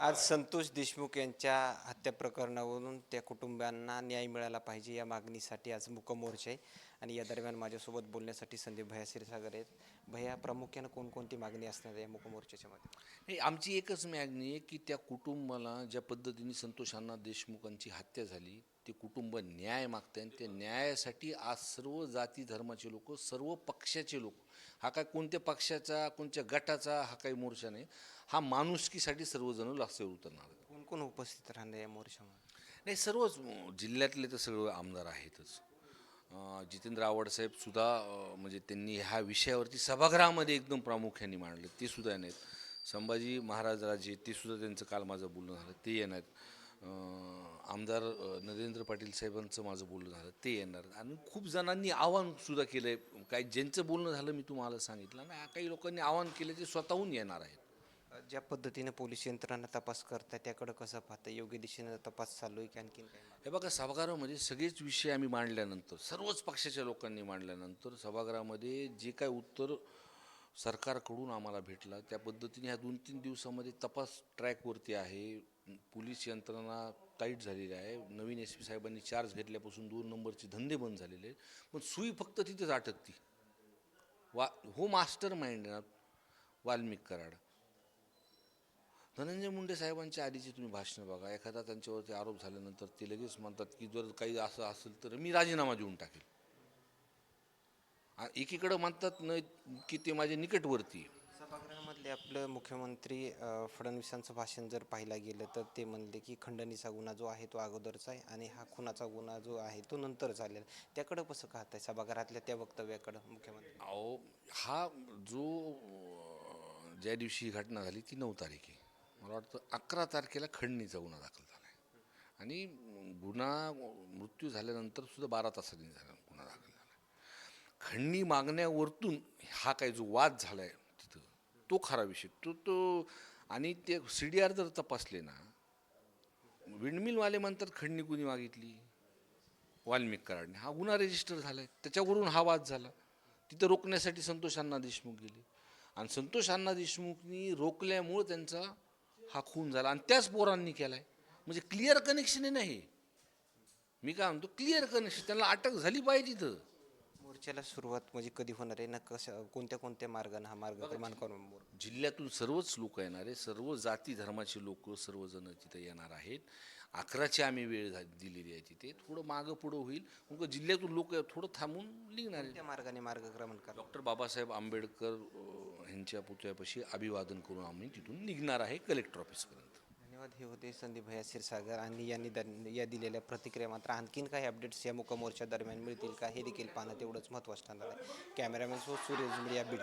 आज संतोष देशमुख यांच्या त्या प्रकरणावरून त्या कुटुंबियांना न्याय मिळाला पाहिजे या मागणीसाठी आज मुकमोर्चा आहे. आणि या दरम्यान माझ्यासोबत बोलण्यासाठी संदीप भैया क्षीरसागर आहेत. भैया प्रामुख्यानं कोणकोणती मागणी असणार आहे या मुकमोर्चाच्या मध्ये नाही आमची एकच मागणी आहे की त्या कुटुंबाला ज्या पद्धतीने संतोषांना देशमुखांची हत्या झाली ते कुटुंब न्याय मागते आणि त्या न्यायासाठी आज सर्व जाती धर्माचे लोक सर्व पक्षाचे लोक हा काय कोणत्या पक्षाचा कोणत्या गटाचा हा काही मोर्चा नाही हा माणुसकीसाठी सर्वजण रस्त्यावर उतरणार आहेत. कोण उपस्थित राहणार या मोर्चामध्ये? नाही सर्वच जिल्ह्यातले तर सगळे आमदार आहेतच. अं, जितेंद्र आवडसाहेब सुद्धा अं, म्हणजे त्यांनी ह्या विषयावरती सभागृहामध्ये एकदम प्रामुख्याने मांडले. ते सुद्धा येणार संभाजी महाराज राजे ते सुद्धा त्यांचं काल माझं बोलणं झालं ते येणार. अं, आमदार अं, नरेंद्र पाटील साहेबांचं माझं बोलणं झालं ते येणार. आणि खूप जणांनी आव्हान सुद्धा केलं आहे काही ज्यांचं बोलणं झालं मी तुम्हाला सांगितलं ना काही लोकांनी आव्हान केलं ते स्वतःहून येणार आहेत. ज्या पद्धतीने पोलीस यंत्रणा तपास करतात त्याकडे कसं पाहतं योग्य दिशेनं तपास चालू आहे की आणखीन काय हे बघा सभागृहामध्ये सगळेच विषय आम्ही मांडल्यानंतर सर्वच पक्षाच्या लोकांनी मांडल्यानंतर सभागृहामध्ये जे काय उत्तर सरकारकडून आम्हाला भेटला त्या पद्धतीने ह्या दोन तीन दिवसामध्ये तपास ट्रॅकवरती आहे. पोलीस यंत्रणा टाईट झालेली आहे. नवीन एस पी साहेबांनी चार्ज घेतल्यापासून दोन नंबरचे धंदे बंद झालेले आहेत. पण सुई फक्त तिथेच अटकती. वा हो मास्टर माइंड ना वाल्मिक कराड. धनंजय मुंडे साहेबांच्या आधीची तुम्ही भाषणं बघा एखादा त्यांच्यावरती आरोप झाल्यानंतर ते लगेच म्हणतात की जर काही असं असेल तर मी राजीनामा देऊन टाकेल एकीकडं म्हणतात न की ते माझ्या निकटवर्ती आहे. सभागृहामधले आपलं मुख्यमंत्री फडणवीसांचं भाषण जर पाहायला गेलं तर ते म्हणले की खंडणीचा गुन्हा जो आहे तो अगोदरचा आहे आणि हा खुनाचा गुन्हा जो आहे तो नंतर झालेला आहे. त्याकडं कसं पाहताय सभागृहातल्या त्या वक्तव्याकडं मुख्यमंत्री अहो हा जो ज्या दिवशी ही घटना झाली ती नऊ तारीख आहे मला वाटतं अकरा तारखेला खंडणीचा गुन्हा दाखल झाला आहे आणि गुन्हा मृत्यू झाल्यानंतर सुद्धा बारा तासांनी झाला गुन्हा दाखल झाला. खंडणी मागण्यावरतून हा काही जो वाद झाला आहे तिथं तो खरा विषय. तो तो आणि ते सी डी आर जर तपासले ना विंडमिलवाले म्हणतात खंडणी कुणी मागितली? वाल्मिक कराडने. हा गुन्हा रजिस्टर झाला आहे त्याच्यावरून हा वाद झाला. तिथं रोखण्यासाठी संतोष अण्णा देशमुख गेले. आणि संतोष अण्णा देशमुखनी रोखल्यामुळं त्यांचा हा खून झाला आणि त्याच पोरांनी केला आहे म्हणजे क्लिअर कनेक्शन आहे नाही. मी काय म्हणतो क्लिअर कनेक्शन त्यांना अटक झाली पाहिजे तिथं मोर्चाला सुरुवात म्हणजे कधी होणार आहे? ना कसं कोणत्या कोणत्या मार्गाने हा मार्ग क्रमांक मोर जिल्ह्यातून सर्वच लोक येणार आहे सर्व जाती धर्माचे लोक सर्वजण तिथे येणार आहेत. अकराची आम्ही वेळ झा- दिलेली आहे तिथे. थोडं मागं पुढं होईल. मग जिल्ह्यातून लोक थोडं थांबून निघणार आहेत. त्या मार्गाने मार्गक्रमण करा डॉक्टर बाबासाहेब आंबेडकर अ, यांच्या पुतळ्यापाशी अभिवादन करून आम्ही तिथून निघणार आहे कलेक्टर ऑफिसपर्यंत धन्यवाद. हे होते संदीप भैया क्षीरसागर आणि यांनी या दिलेल्या प्रतिक्रिया मात्र आणखीन काही अपडेट्स या मुकमोर्चा दरम्यान मिळतील का हे देखील पाहणं तेवढंच महत्त्वाचं ठरणार आहे. कॅमेरामॅन सो सूर्यज मीडिया बीड.